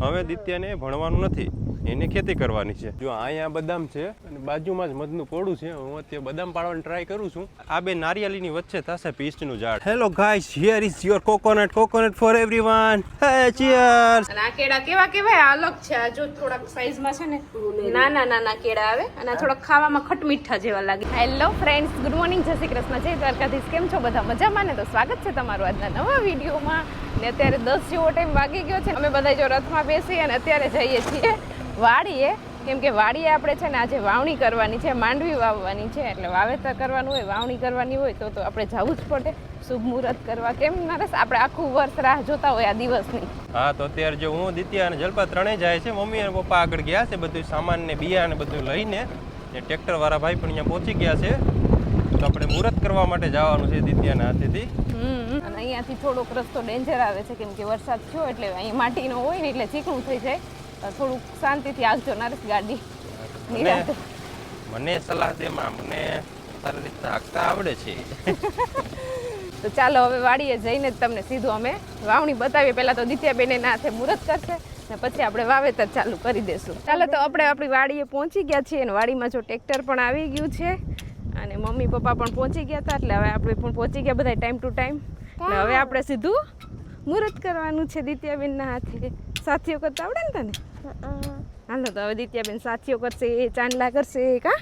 હવે દિત્યાને ભણવાનું નથી. એને ખેતી કરવાની છે. જો અહીંયા બદામ છે અને બાજુમાં જ મધનું પોડું છે. હું અત્યારે બદામ પાડવાની ટ્રાય કરું છું. આ બે નારિયેળીની વચ્ચે થશે પીસ્ટનું ઝાડ. Hello guys here is your coconut coconut for everyone hey cheers અને આ કેળા કેવા કેવાય? આ અલગ છે. આ જો થોડાક સાઈઝમાં છે ને નાના નાના કેળા આવે અને થોડાક ખાવામાં ખટમીઠા જેવા લાગે. હેલો ફ્રેન્ડ્સ ગુડ મોર્નિંગ જય શ્રી કૃષ્ણ. જય દ્વારકાધીશ. કેમ છો બધા? મજામાં ને? તો સ્વાગત છે તમારું આજના નવા વિડીયોમાં. ને અત્યારે દસ જેવો ટાઈમ વાગી ગયો છે. અમે બધા જો રથમાં બેસી અને અત્યારે જઈએ છીએ વાડીએ કેમ કે વાડીએ આપણે છે ને આજે વાવણી કરવાની છે માંડવી વાવવાની છે એટલે વાવેતર કરવાનું હોય વાવણી કરવાની હોય તો તો આપણે જવું જ પડે. શુભ મુહૂર્ત કરવા કેમ નરેશ આપણે આખું વર્ષ રાહ જોતા હોય આ દિવસની. હા તો અત્યારે જો હું દિત્યા અને જલપા ત્રણેય જાય છે મમ્મી અને પપ્પા આગળ ગયા છે બધું સામાન ને બિયા ને બધું લઈને. ને ટ્રેક્ટર વાળા ભાઈ પણ અહીંયા પહોંચી ગયા છે. તો આપણે મુહૂર્ત કરવા માટે જવાનું છે દિત્યાના હાથેથી. અને અહીંયાથી થોડોક રસ્તો ડેન્જર આવે છે કેમ કે વરસાદ થયો એટલે અહીં માટીનો હોય ને એટલે ચીકણું થઈ જાય. થોડુંક શાંતિથી આવજો નરેશ ગાડી. મને સલાહ દે માં મને સારી રીતના હાંકતા આવડે છે. તો ચાલો હવે વાડીએ જઈને જ તમને સીધું અમે વાવણી બતાવીએ. પહેલાં તો દિત્યાબેને એના હાથે મુહૂર્ત કરશે ને પછી આપણે વાવેતર ચાલુ કરી દેશું. ચાલો તો આપણે આપણી વાડીએ પહોંચી ગયા છીએ અને વાડીમાં જો ટ્રેક્ટર પણ આવી ગયું છે અને મમ્મી પપ્પા પણ પહોંચી ગયા હતા એટલે હવે આપણે પણ પહોંચી ગયા બધા ટાઈમ ટુ ટાઈમ હવે આપણે સીધું મુહૂર્ત કરવાનું છે દિત્યાબેનના હાથે. સાથીઓ કરતા આવડે ને તને? હાલો તો હવે દિત્યાબેન સાથીઓ કરશે ચાંદલા કરશે કા?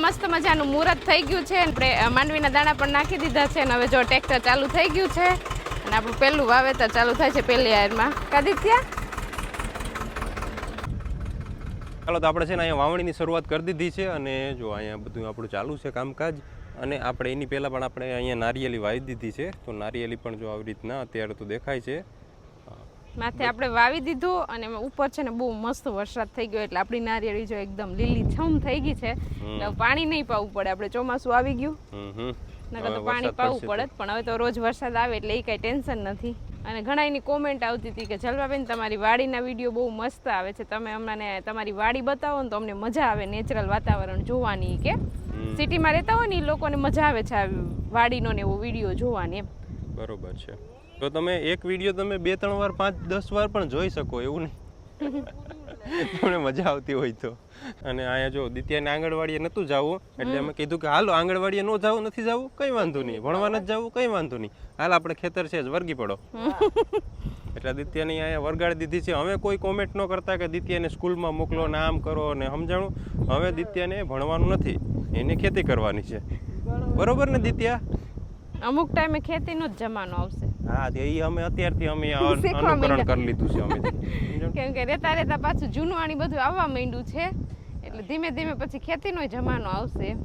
મસ્ત મજાનું મુહૂર્ત થઈ ગયું છે આપણે માંડવીના દાણા પણ નાખી દીધા છે અને હવે જો ટ્રેક્ટર ચાલુ થઈ ગયું છે અને આપણું પહેલું વાવેતર ચાલુ થાય છે પહેલી આયરમાં. કાદિત્યા? ચાલો તો આપણે છે ને અહીંયા વાવણીની શરૂઆત કરી દીધી છે અને જો અહીંયા બધું આપણું ચાલુ છે કામકાજ અને આપણે એની પહેલાં પણ આપણે અહીંયા નારિયેલી વાવી દીધી છે. તો નારિયેલી પણ જો આવી રીતના અત્યારે તો દેખાય છે. માથે આપણે વાવી દીધું અને ઉપર છે ને બહુ મસ્ત વરસાદ થઈ ગયો એટલે આપણી નારિયેળી જો એકદમ લીલી છમ થઈ ગઈ છે. એટલે પાણી નહીં પાવું પડે આપણે ચોમાસું આવી ગયું. નકર તો પાણી પાવું પડે પણ હવે તો રોજ વરસાદ આવે એટલે એ કાંઈ ટેન્શન નથી. અને ઘણા એની કોમેન્ટ આવતી હતી કે જલવાબેન તમારી વાડીના વીડિયો બહુ મસ્ત આવે છે. તમે અમને તમારી વાડી બતાવો ને તો અમને મજા આવે નેચરલ વાતાવરણ જોવાની કે. સિટીમાં રહેતા હોય ને એ લોકોને મજા આવે છે આ વાડીનો ને એવો વીડિયો જોવાની એમ. બરોબર છે. તો તમે એક વીડિયો તમે બે ત્રણ વાર પાંચ દસ વાર પણ જોઈ શકો એવું નહીં. તમને મજા આવતી હોય તો. અને અહીંયા જો દિત્યાને આંગણવાડીએ નહોતું જવું એટલે અમે કીધું કે હાલો આંગણવાડીએ ન જવું નથી જવું? કંઈ વાંધો નહીં. ભણવા નથી જવું? કંઈ વાંધો નહીં. હાલ આપણે ખેતર છે જ વર્ગી પડો. એટલે દિત્યાની અહીંયા વરગાડી દીધી છે. હવે કોઈ કોમેન્ટ ન કરતા કે દિત્યાને સ્કૂલમાં મોકલો ને આમ કરો ને સમજાણું. હવે દિત્યાને ભણવાનું નથી. એને ખેતી કરવાની છે. બરોબર ને દિત્યા? અમુક ટાઈમે ખેતીનો જ જમાનો આવશે. હા તે ઈ અમે અત્યારથી અમે અનુકરણ કરી લીધું છે અમે. કેમ કે રેતા રેતા પાછું જૂનું આણી બધું આવવા માંડ્યું છે એટલે ધીમે ધીમે પછી ખેતીનો જમાનો આવશે.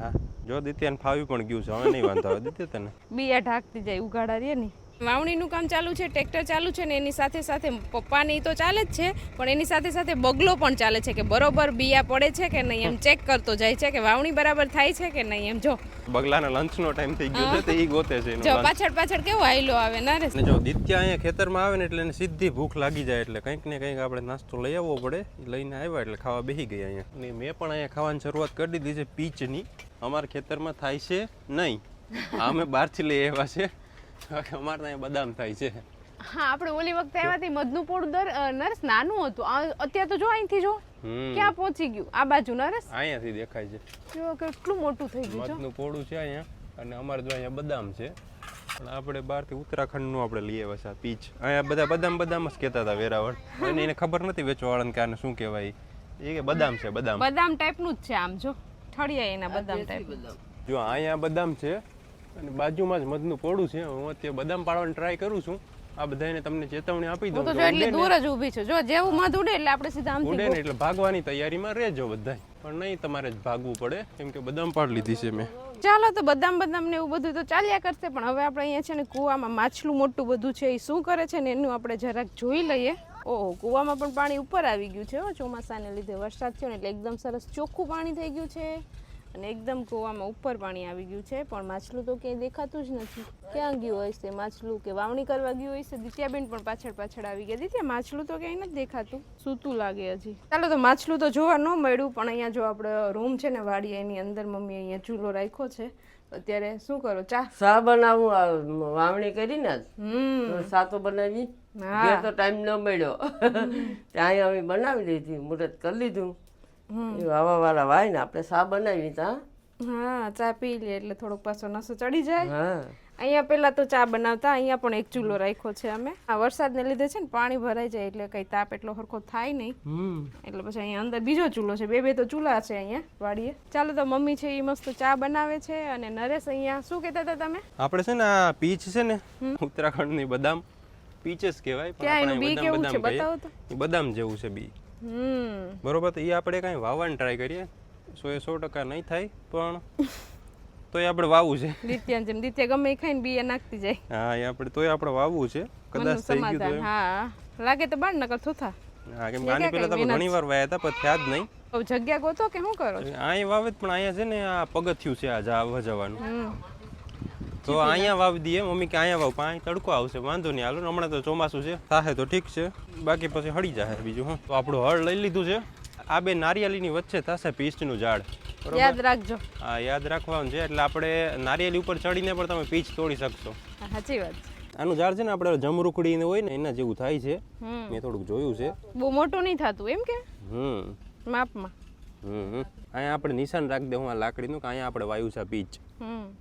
હા જો દિત્યાને ફાવી પણ ગયું છે હવે નહીં વાંધો આવે. દિત્યા તને? બિયા ઢાંકતી જાય ઉગાડા રે ને. વાવણીનું કામ ચાલુ છે ટ્રેક્ટર ચાલુ છે ને એની સાથે સાથે પપ્પાની તો ચાલે જ છે પણ એની સાથે સાથે બગલો પણ ચાલે છે કે બરોબર બિયા પડે છે કે નહીં એમ ચેક કરતો જાય છે કે વાવણી બરાબર થાય છે કે નહીં એમ જો. બગલાના લંચનો ટાઈમ થઈ ગયો છે તો ઈ ગોતે છે જો પાછળ પાછળ કેવો હાઈલો આવે ના રે જો દિત્યા અહીંયા ખેતરમાં આવે ને એટલે એને સીધી ભૂખ લાગી જાય એટલે કંઈક ને કંઈક આપણે નાસ્તો લઈ આવવો પડે લઈને આવ્યા એટલે ખાવા બેસી ગયા અહીંયા. અને મેં પણ અહીંયા ખાવાની શરૂઆત કરી દીધી છે પીચની. અમારા ખેતરમાં થાય છે નહીં. અમે બહારથી લઈ આવ્યા છે. અમારે ત્યાં બદામ થાય છે. હા આપણે ઓલી વખતે આવ્યાથી મધનું પોળું દર અ, નાનું હતું. અત્યારે તો જો અહીંથી જો. ક્યાં પહોંચી ગયું? આ બાજુ નરસ? અહીંયાથી દેખાય છે. જો કેટલું મોટું થઈ ગયું મધનું પોળું છે અહીંયા અને અમારે જો અહીંયા બદામ છે. પણ આપણે બહારથી ઉત્તરાખંડનું આપણે લઈ આવ્યા છે પીચ. અહીંયા બધા બદામ બદામ જ કહેતા હતા વેરાવળ. અને એને ખબર નથી વેચવાવાળાને કે આને શું કહેવાય. એ કે બદામ છે બદામ. બદામ ટાઈપનું જ છે આમ જો. ઠળિયા એના બદામ ટાઈપ જો અહીંયા બદામ છે અને બાજુમાં જ મધનું પોડું છે. હું અત્યારે બદામ પાડવાની ટ્રાય કરું છું. આ બધાને તમને ચેતવણી આપી દઉં તો એટલી દૂર જ ઊભી છે. જો જેવું મધ ઉડે એટલે આપણે સીધા આમ ઉડે ને એટલે ભાગવાની તૈયારીમાં રહેજો બધાય. પણ નહીં તમારે જ ભાગવું પડે. કેમ કે બદામ પાડ લીધી છે મેં. ચાલો તો બદામ બદામ ને એવું બધું તો ચાલ્યા કરશે પણ હવે આપણે અહીંયા છે ને કૂવામાં માછલું મોટું બધું છે એ શું કરે છે ને એનું આપણે જરાક જોઈ લઈએ. ઓહો કૂવામાં પણ પાણી ઉપર આવી ગયું છે હો ચોમાસાને લીધે. વરસાદ થયો ને એટલે એકદમ સરસ ચોખ્ખું પાણી થઈ ગયું છે. અને એકદમ કૂવામાં ઉપર પાણી આવી ગયું છે પણ માછલું તો ક્યાંય દેખાતું જ નથી. ક્યાં ગયું હોય છે માછલું? કે વાવણી કરવા ગયું હોય છે? દિત્યાબેન પણ પાછળ પાછળ આવી ગયા. દિત્યા માછલું તો ક્યાંય નથી દેખાતું. સૂતું લાગે હજી. ચાલો તો માછલું તો જોવા ન મળ્યું પણ અહીંયા જો આપણે રૂમ છે ને વાડી એની અંદર મમ્મી અહીંયા ચૂલો રાખ્યો છે. અત્યારે શું કરો? ચા? ચા બનાવું વાવણી કરી ને સાતો બનાવી. હા. તો ટાઈમ ન મળ્યો. ત્યાં અમે બનાવી દીધી મુહૂર્ત કરી લીધું. એ વાવા વાળા વાય ને આપણે સા બનાવી ત્યાં હા ચા પી લે એટલે થોડોક પાછો નસો ચડી જાય. હા. અહીંયા પેલા તો ચા બનાવતા અહીંયા પણ એક ચૂલો રાખ્યો છે અમે. આ વરસાદને લીધે છે ને પાણી ભરાઈ જાય એટલે કઈ તાપ એટલો સરખો થાય નહીં. એટલે પછી અહીંયા અંદર બીજો ચૂલો છે બે બે તો ચૂલા છે અહીંયા વાડીએ. ચાલો તો મમ્મી છે એ મસ્ત ચા બનાવે છે અને નરેશ અહીંયા શું કહેતા હતા તમે? આપણે છે ને આ પીચ છે ને ઉત્તરાખંડની બદામ. પીચ જ કહેવાય પણ ક્યાં એનું બી કેવું છે? બતાવો તો. બદામ જેવું છે બી. બરોબર તો એ આપણે કાંઈ વાવવાની ટ્રાય કરીએ. સો એ સો ટકા નહીં થાય પણ તોય આપણે વાવવું છે. દિત્યાને જેમ દિત્યા ગમે એ ખાઈને બી નાખતી જાય. હા એ આપણે તોય આપણે વાવવું છે. કદાચ થઈ ગયું તો હા. લાગે તો બાણ નકર થોથા હા કેમ આની પહેલા તો ઘણી વાર વાયા હતા પણ થયા જ નહીં. જગ્યા ગોતો કે શું કરો છો? અહીંયા વાવે પણ અહીંયા છે ને આ પગથિયું છે આ જવા જવાનું તો અહીંયા વાવી દઈએ. મમ્મી કે અહીંયા વાવ પાણી તડકો આવશે. વાંધો નહીં હાલો. હમણાં તો ચોમાસું છે. થાય તો ઠીક છે. બાકી પછી હળી જાય બીજું હું. તો આપણું હળ લઈ લીધું છે. આ બે નારિયેળીની વચ્ચે થશે પીચનું ઝાડ. યાદ રાખજો. હા યાદ રાખવાનું છે. એટલે આપણે નારિયેળી ઉપર ચડીને પણ તમે પીચ તોડી શકશો. સાચી વાત આનું ઝાડ છે ને આપણે જમરૂકડી ને હોય ને એના જેવું થાય છે. મેં થોડુંક જોયું છે. બહુ મોટું નહીં થતું એમ કે? હમ. માપમાં. અહીંયા આપણે નિશાન રાખી દઉં આ લાકડીનું કે અહીંયા આપણે વાયુ છે આ પીચ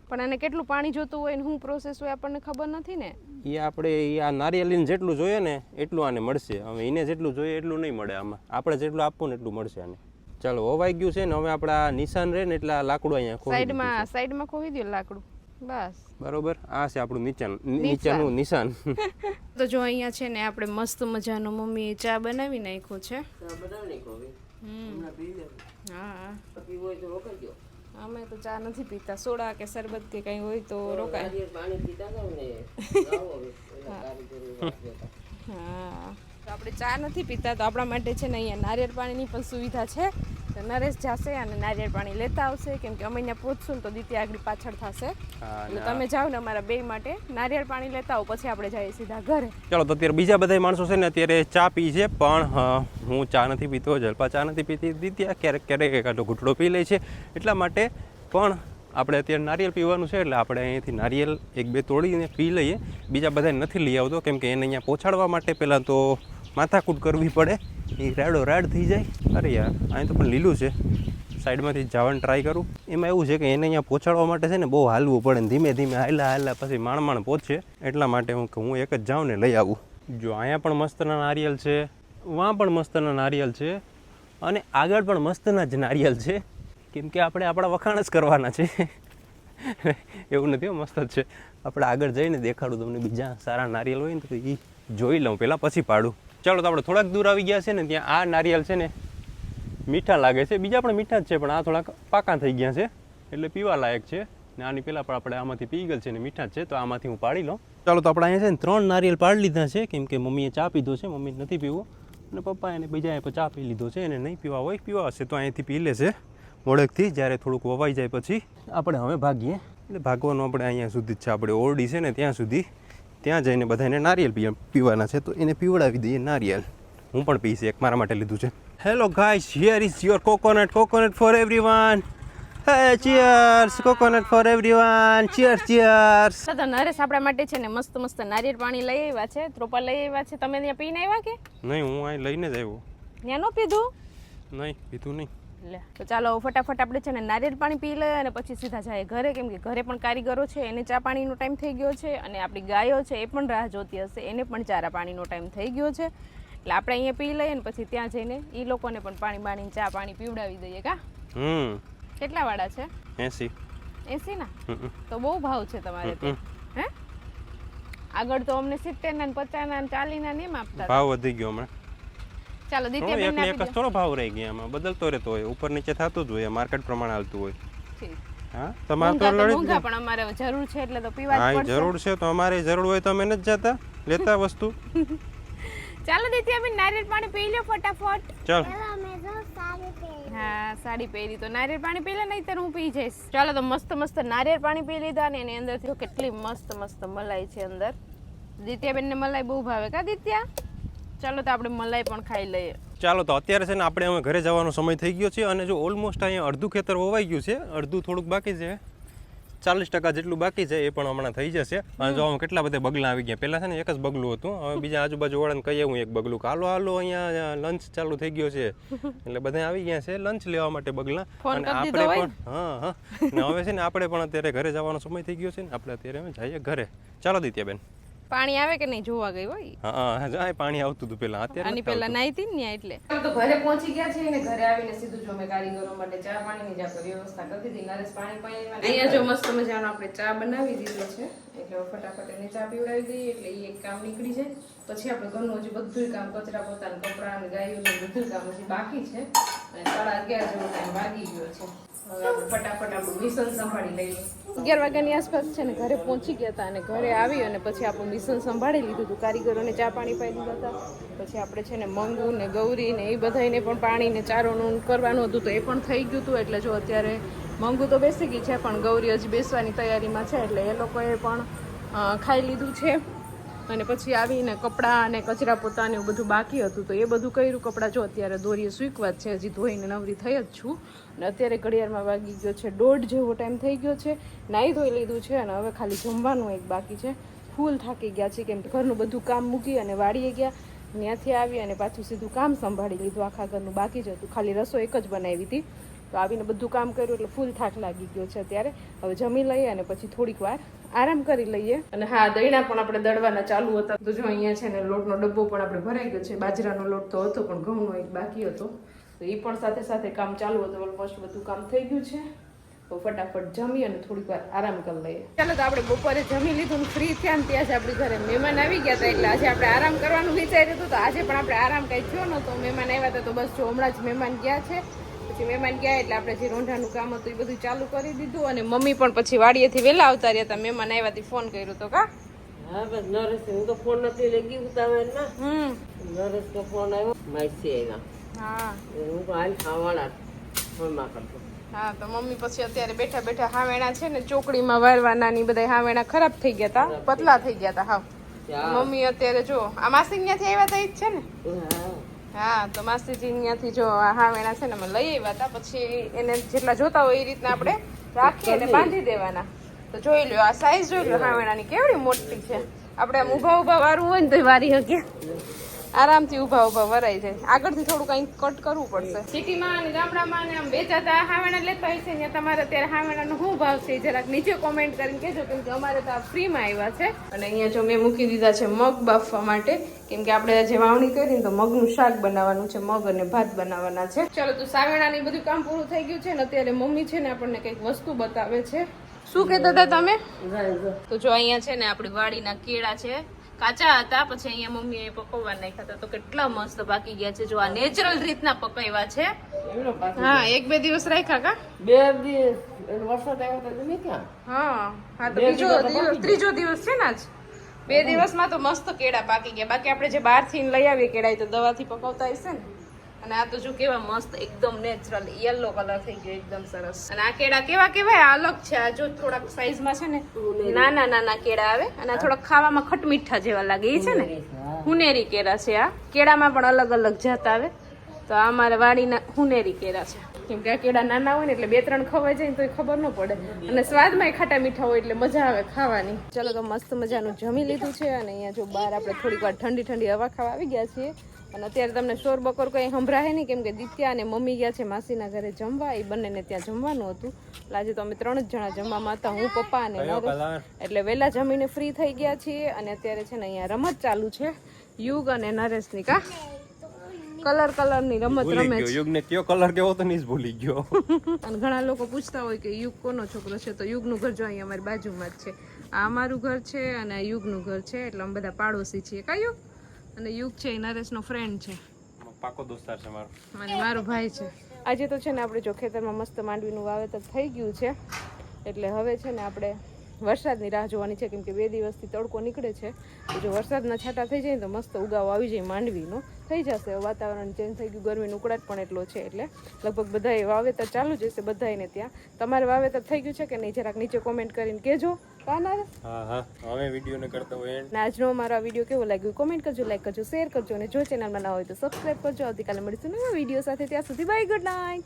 પણ એને કેટલું પાણી જોતું હોય ને શું પ્રોસેસ હોય આપણને ખબર નથી ને? એ આપણે ઈ આ નારિયેળીને જેટલું જોઈએ ને એટલું આને મળશે. હવે એને જેટલું જોઈએ એટલું નહીં મળે આમાં. આપણે જેટલું આપવું ને એટલું મળશે આને. ચાલો હોવાઈ ગયું છે ને હવે આપણે આ નિશાન રહે ને એટલે આ લાકડું અહીંયા સાઈડમાં સાઈડમાં ખોવી દો લાકડું. બસ. બરોબર? આ છે આપણું નીચાન નીચાનું નિશાન. તો જો અહીંયા છે ને આપણે મસ્ત મજાનો મમ્મીએ ચા બનાવી નાખ્યો છે. બનાવી નાખો હવે. હમણાં પી લે. હા. પીવું હોય તો અમે તો ચા નથી પીતા. સોડા કે શરબત કે કંઈ હોય તો રોકાય. પાણી પીતા. હા. તો આપણે ચા નથી પીતા તો આપણા માટે છે ને અહીંયા નારિયેળ પાણીની પણ સુવિધા છે. તો નરેશ જશે અને નારિયેળ પાણી લેતા આવશે. કેમ કે અમે અહીંયા પહોંચશું તો દીતી આગળ પાછળ થશે. એટલે તમે જાઓ ને અમારા બે માટે. નારિયેળ પાણી લેતા આવો પછી આપણે જઈએ સીધા ઘરે. ચાલો તો અત્યારે બીજા બધા માણસો છે ને અત્યારે ચા પી છે પણ હું ચા નથી પીતો જલપા ચા નથી પીતી. દીત્યા ક્યારેક ક્યારેક એકાદો ઘૂંટડો પી લે છે. એટલા માટે પણ આપણે અત્યારે નારિયેળ પીવાનું છે એટલે આપણે અહીંયાથી નારિયેળ એક બે તોડીને પી લઈએ. બીજા બધા નથી લઈ આવતો કેમ કે એને અહીંયા પહોંચાડવા માટે પહેલાં તો માથાકૂટ કરવી પડે. એ રાડો રાડ થઈ જાય. અરે યાર, અહીં તો પણ લીલું છે. સાઈડમાંથી જવાનું ટ્રાય કરું. એમાં એવું છે કે એને અહીંયા પહોંચાડવા માટે છે ને બહુ હાલવું પડે ને ધીમે ધીમે હાલા હાલા પછી માણ માણ પહોંચે. એટલા માટે હું કે હું એક જ જાઉં ને લઈ આવું. જો અહીંયા પણ મસ્તના નારિયેલ છે, વાં પણ મસ્તના નારિયેલ છે અને આગળ પણ મસ્તના જ નારિયેલ છે. કેમ કે આપણે આપણા વખાણ જ કરવાના છે. એવું નથી મસ્ત જ છે. આપણે આગળ જઈને દેખાડું તમને બીજા સારા નારિયેલ હોય ને તો એ જોઈ લઉં પહેલાં પછી પાડું. ચાલો તો આપણે થોડાક દૂર આવી ગયા છે ને, ત્યાં આ નારિયેલ છે ને, મીઠા લાગે છે. બીજા પણ મીઠા જ છે, પણ આ થોડાક પાકા થઈ ગયા છે. એટલે પીવા લાયક છે. ને આની પહેલાં પણ આપણે આમાંથી પી ગયેલ છે ને, મીઠા છે. તો આમાંથી હું પાડી લઉં. ચાલો તો આપણે અહીંયા છે ને, ત્રણ નારિયેલ પાડી લીધા છે. કેમ કે મમ્મીએ ચા પીધો છે, મમ્મી નથી પીવું. અને પપ્પા એને બીજાએ ચા પી લીધો છે. એને નહીં પીવા હોય, પીવા હશે. તો અહીંયાથી પી લેશે મોડેકથી, જ્યારે થોડુંક વવાઈ જાય પછી. આપણે હવે ભાગીએ. એટલે ભાગવાનું આપણે અહીંયા સુધી જ છે. આપણે ઓરડી છે ને, ત્યાં સુધી ત્યાં જઈને બધાને નારિયેલ પી પીવાના છે તો એને પીવડાવી દઈએ નારિયેલ. હું પણ પીશ એક મારા માટે લીધું છે. Hello guys here is your coconut coconut for everyone hey cheers coconut for everyone cheers cheers તો નરેશ આપણા માટે છે ને મસ્ત મસ્ત નારિયેળ પાણી લઈ આવ્યા છે ત્રોપા લઈ આવ્યા છે. તમે ત્યાં પીને આવ્યા કે? નહીં હું અહીં લઈને જ આવ્યો. ત્યાં નો પીધું? નહીં પીધું નહીં. લે. તો ચાલો ફટાફટ આપણે છે ને નારિયેળ પાણી પી લઈએ અને પછી સીધા જાય ઘરે. કેમ કે ઘરે પણ કારીગરો છે એને ચા પાણીનો ટાઈમ થઈ ગયો છે અને આપણી ગાયો છે એ પણ રાહ જોતી હશે. એને પણ ચારા પાણીનો ટાઈમ થઈ ગયો છે. એટલે આપણે અહીંયા પી લઈએ ને પછી ત્યાં જઈને એ લોકોને પણ પાણી બાણીને ચા પાણી પીવડાવી દઈએ કા? હમ. કેટલા વાળા છે? એસી. એસી ના? તો બહુ ભાવ છે તમારે હે? આગળ તો અમને સિત્તેર ના પચાસ ના ચાલીસ ના નહીં આપતા ભાવ વધી ગયો હમણાં. ચાલો થોડો એક બેન એક થોડો ભાવ રહી ગયા આમાં બદલતો રહેતો હોય ઉપર નીચે થતું જ હોય માર્કેટ પ્રમાણે હાલતું હોય. હા? તમારે તો લડી પણ અમારે જરૂર છે એટલે તો પીવા જ હા પડશે. જરૂર છે તો અમારે જરૂર હોય તો અમે નથી જતા લેતા વસ્તુ. ચાલો દિત્યા બેન નારિયેળ પાણી પી લ્યો ફટાફટ. ચાલ. હા સાડી પહેરી તો નારિયેળ પાણી પી લે નહીં હું પી જઈશ. ચાલો તો મસ્ત મસ્ત નારિયેળ પાણી પી લીધા ને એની અંદર જો કેટલી મસ્ત મસ્ત મલાઈ છે અંદર. દિત્યાબેન ને મલાઈ બહુ ભાવે કા દિત્યા? ચાલો તો આપણે મલાઈ પણ ખાઈ લઈએ. ચાલો તો અત્યારે છે ને આપણે હવે ઘરે જવાનો સમય થઈ ગયો છે અને જો ઓલમોસ્ટ અહીંયા અડધું ખેતર વવાઈ ગયું છે અડધું થોડુંક બાકી છે. ચાલીસ ટકા જેટલું બાકી છે એ પણ હમણાં થઈ જશે. અને જો કેટલા બધા બગલા આવી ગયા. પહેલાં છે ને એક જ બગલું હતું. હવે બીજા આજુબાજુ વાળાને કહીએ હું એક બગલું હાલો હાલો અહીંયા લંચ ચાલુ થઈ ગયો છે. એટલે બધા આવી ગયા છે લંચ લેવા માટે બગલા. અને આપણે પણ હા હા. હવે છે ને આપણે પણ અત્યારે ઘરે જવાનો સમય થઈ ગયો છે ને આપણે અત્યારે જઈએ ઘરે. ચાલો દિત્યાબેન. પાણી આવે કે નહીં જોવા ગઈ હોય? હા હા જાય પાણી આવતું હતું પેલા. અત્યારે આની પેલા નાઈ હતી ને એટલે. તો ઘરે પહોંચી ગયા છે ને ઘરે આવીને સીધું જો મેં કારીગરો માટે ચા પાણીની જ વ્યવસ્થા કરી દીધી. નરેશ પાણી પાણી અહીંયા જો મસ્ત મજાનો આપણે ચા બનાવી દીધો છે. એટલે ફટાફટ એને ચા પીવડાવી દઈએ એટલે એ એક કામ નીકળી જાય. પછી આપણે ઘરનું હજી બધું કામ કચરા પોતાના કપડાં ને ગાયું બધું કામ હજી બાકી છે. અને સાડા અગિયાર જેવો ટાઈમ વાગી ગયો છે. અગિયાર વાગ્યાની આસપાસ છે ને ઘરે પહોંચી ગયા હતા અને ઘરે આવી અને પછી આપણું મિશન સંભાળી લીધું હતું કારીગરોને ચા પાણી પાઈ દીધા પછી આપણે છે ને મંગુ ને ગૌરી ને એ બધાને પણ પાણી ને ચારોનું કરવાનું હતું તો એ પણ થઈ ગયું હતું એટલે જો અત્યારે મંગુ તો બેસી ગઈ છે, પણ ગૌરી હજી બેસવાની તૈયારીમાં છે, એટલે એ લોકોએ પણ ખાઈ લીધું છે. અને પછી આવીને કપડાં અને કચરા પોતાને એવું બધું બાકી હતું, તો એ બધું કર્યું. કપડાં જો અત્યારે દોરીએ સૂકવા છે, હજી ધોઈને નવરી થઈ જ છું. અને અત્યારે ઘડિયાળમાં વાગી ગયો છે દોઢ જેવો ટાઈમ થઈ ગયો છે. નાહી ધોઈ લીધું છે અને હવે ખાલી જમવાનું એક બાકી છે. ફૂલ થાકી ગયા છે કેમ કે ઘરનું બધું કામ મૂકી અને વાળીએ ગયા. ત્યાંથી આવી અને પાછું સીધું કામ સંભાળી લીધું. આખા ઘરનું બાકી જ હતું. ખાલી રસોઈ એક જ બનાવી હતી. તો આવીને બધું કામ કર્યું એટલે ફૂલ થાક લાગી ગયો છે અત્યારે. હવે જમી લઈએ અને પછી થોડીક વાર આરામ કરી લઈએ. અને હા દહીણા પણ આપણે દળવાના ચાલુ હતા. તો જો અહીંયા છે ને લોટનો ડબ્બો પણ આપણે ભરાઈ ગયો છે. બાજરાનો લોટ તો હતો પણ ઘઉંનો એક બાકી હતો. તો એ પણ સાથે સાથે કામ ચાલુ હતું. ઓલમોસ્ટ બધું કામ થઈ ગયું છે. તો ફટાફટ જમી અને થોડીક વાર આરામ કરી લઈએ. ચાલો તો આપણે બપોરે જમી લીધું ને ફ્રી થયા ને ત્યાં જ આપણી ઘરે મહેમાન આવી ગયા હતા. એટલે આજે આપણે આરામ કરવાનું વિચાર્યું હતું. તો આજે પણ આપણે આરામ કઈ થયો નહોતો. મહેમાન આવ્યા હતા તો બસ જો હમણાં જ મહેમાન ગયા છે. પછી મહેમાન ગયા એટલે આપણે જે રોંઢાનું કામ હતું એ બધું ચાલુ કરી દીધું અને મમ્મી પણ પછી વાડીએથી વહેલા આવતા રહ્યા હતા. મહેમાન આવ્યાથી ફોન કર્યો તો કા? હા બસ નરેશ હું તો ફોન નથી લઈ ગઈ ઉતાવળ હમ. નરેશ તો ફોન આવ્યો માસી આવ્યા. હા. હું તો હાલ ખાવાના ફોનમાં કરતો. હા તો મમ્મી પછી અત્યારે બેઠા બેઠા હાવેણા છે ને ચોકડીમાં વારવાના ની બધા હાવેણા ખરાબ થઈ ગયા હતા પતલા થઈ ગયા હતા હા. મમ્મી અત્યારે જો આ માસી ત્યાંથી આવ્યા હતા એ જ છે ને? હા. હા તો માસીજી ત્યાંથી જો આ હાવેણા છે ને અમે લઈ આવ્યા હતા પછી એને જેટલા જોતા હોય એ રીતના આપણે રાખી અને બાંધી દેવાના. તો જોઈ લો આ સાઈઝ જોઈ લો હાવેણાની કેવડી મોટી છે. આપણે આમ ઊભા ઊભા વારવું હોય ને તો વારી શકીએ આરામથી ઊભા ઊભા વરાઈ જાય. આગળથી થોડું કંઈક કટ કરવું પડશે. સિટીમાં અને ગામડામાં ને આમ વેચાતા હાવેણા લેતા હોય છે. ને તમારે અત્યારે હાવેણાનો શું ભાવ છે જરાક નીચે કોમેન્ટ કરીને કહેજો કેમ કે અમારે તો આ ફ્રીમાં આવ્યા છે. અને અહીંયા જો મેં મૂકી દીધા છે મગ બાફવા માટે. કેમ કે આપણે જે વાવણી કરી તો મગનું શાક બનાવવાનું છે મગ અને ભાત બનાવવાના છે. ચાલો તો સાવેણાની બધું કામ પૂરું થઈ ગયું છે ને અત્યારે મમ્મી છે ને આપણને કંઈક વસ્તુ બતાવે છે. શું કહેતા હતા તમે? તો જો અહીંયા છે ને આપણી વાડીના કેળા છે. કાચા હતા પછી અહીંયા મમ્મીએ પકવવા નાખ્યા હતા. તો કેટલા મસ્ત બાકી ગયા છે. જો આ નેચરલ રીતના પકાવ્યા છે. હા એક બે દિવસ રાખ્યા કા? બે દિવસ વરસાદ આવ્યો તો તમે ક્યાં? હા હા તો બીજો દિવસ ત્રીજો દિવસ છે ને આજ. બે દિવસમાં તો મસ્ત કેળા પાકી ગયા. બાકી આપણે જે બહારથી લઈ આવીએ કેળા એ તો દવાથી પકવતા હશે ને. અને આ તો જો કેવા મસ્ત એકદમ નેચરલ યલો કલર થઈ ગયો એકદમ સરસ. અને આ કેળા કેવા કેવાય? આ અલગ છે. આ જો થોડાક સાઈઝમાં છે ને નાના નાના કેળા આવે અને આ થોડાક ખાવામાં ખટમીઠા જેવા લાગે. એ છે ને? હુનેરી કેળા છે આ. કેળામાં પણ અલગ અલગ જાત આવે. તો આ મારા વાડીના હુનેરી કેળા છે. કેમ કે આ કેળા નાના હોય ને એટલે બે ત્રણ ખવાઈ જાય ને તો ખબર ન પડે. અને સ્વાદમાં ખાટા મીઠા હોય એટલે મજા આવે ખાવાની. ચલો તો મસ્ત મજાનું જમી લીધું છે અને અહીંયા જો બહાર આપણે થોડીક વાર ઠંડી ઠંડી હવા ખાવા આવી ગયા છીએ. અને અત્યારે તમને શોર બકોર કંઈ સંભળાય નહીં કેમ કે દિત્યા અને મમ્મી ગયા છે માસીના ઘરે જમવા. એ બંનેને ત્યાં જમવાનું હતું. એટલે આજે તો અમે ત્રણ જ જણા જમવામાં હતા. હું પપ્પા અને નરેશ. એટલે વહેલા જમીને ફ્રી થઈ ગયા છીએ અને અત્યારે છે ને અહીંયા રમત ચાલુ છે. યુગ અને નરેશની કા? કલર કલરની રમત રમે છે. યુગને કયો કલર કેવો તો નહીં ભૂલી ગયો. અને ઘણા લોકો પૂછતા હોય કે યુગ કોનો છોકરો છે તો યુગનું ઘર જો અહીંયા અમારી બાજુમાં જ છે. આ અમારું ઘર છે અને આ યુગનું ઘર છે એટલે અમે બધા પાડોશી છીએ. કા યુગ? અને યુગ છે એ નરેશનો ફ્રેન્ડ છે. પાકો દોસ્તાર છે મારો. અને મારો ભાઈ છે. આજે તો છે ને આપણે જો ખેતરમાં મસ્ત માંડવીનું વાવેતર થઈ ગયું છે. એટલે હવે છે ને આપણે વરસાદની રાહ જોવાની છે કેમ કે બે દિવસથી તડકો નીકળે છે. જો વરસાદના છાંટા થઈ જાય ને તો મસ્ત ઉગાવો આવી જાય માંડવીનો. થઈ જશે વાતાવરણ ચેન્જ થઈ ગયું ગરમીનો ઉકળાટ પણ એટલો છે એટલે. લગભગ બધાએ વાવેતર ચાલુ જ હશે બધાને ત્યાં. તમારે વાવેતર થઈ ગયું છે કે નહીં? જરાક નીચે કોમેન્ટ કરીને કહેજો. કાના હા હા. હવે વિડીયોને કરતા હોય એન્ડ. આજનો મારો વીડિયો કેવો લાગ્યો કોમેન્ટ કરજો લાઈક કરજો શેર કરજો અને જો ચેનલમાં ના હોય તો સબસ્ક્રાઈબ કરજો. આવતીકાલે મળીશું નવા વીડિયો સાથે. ત્યાં સુધી બાય ગુડ નાઇટ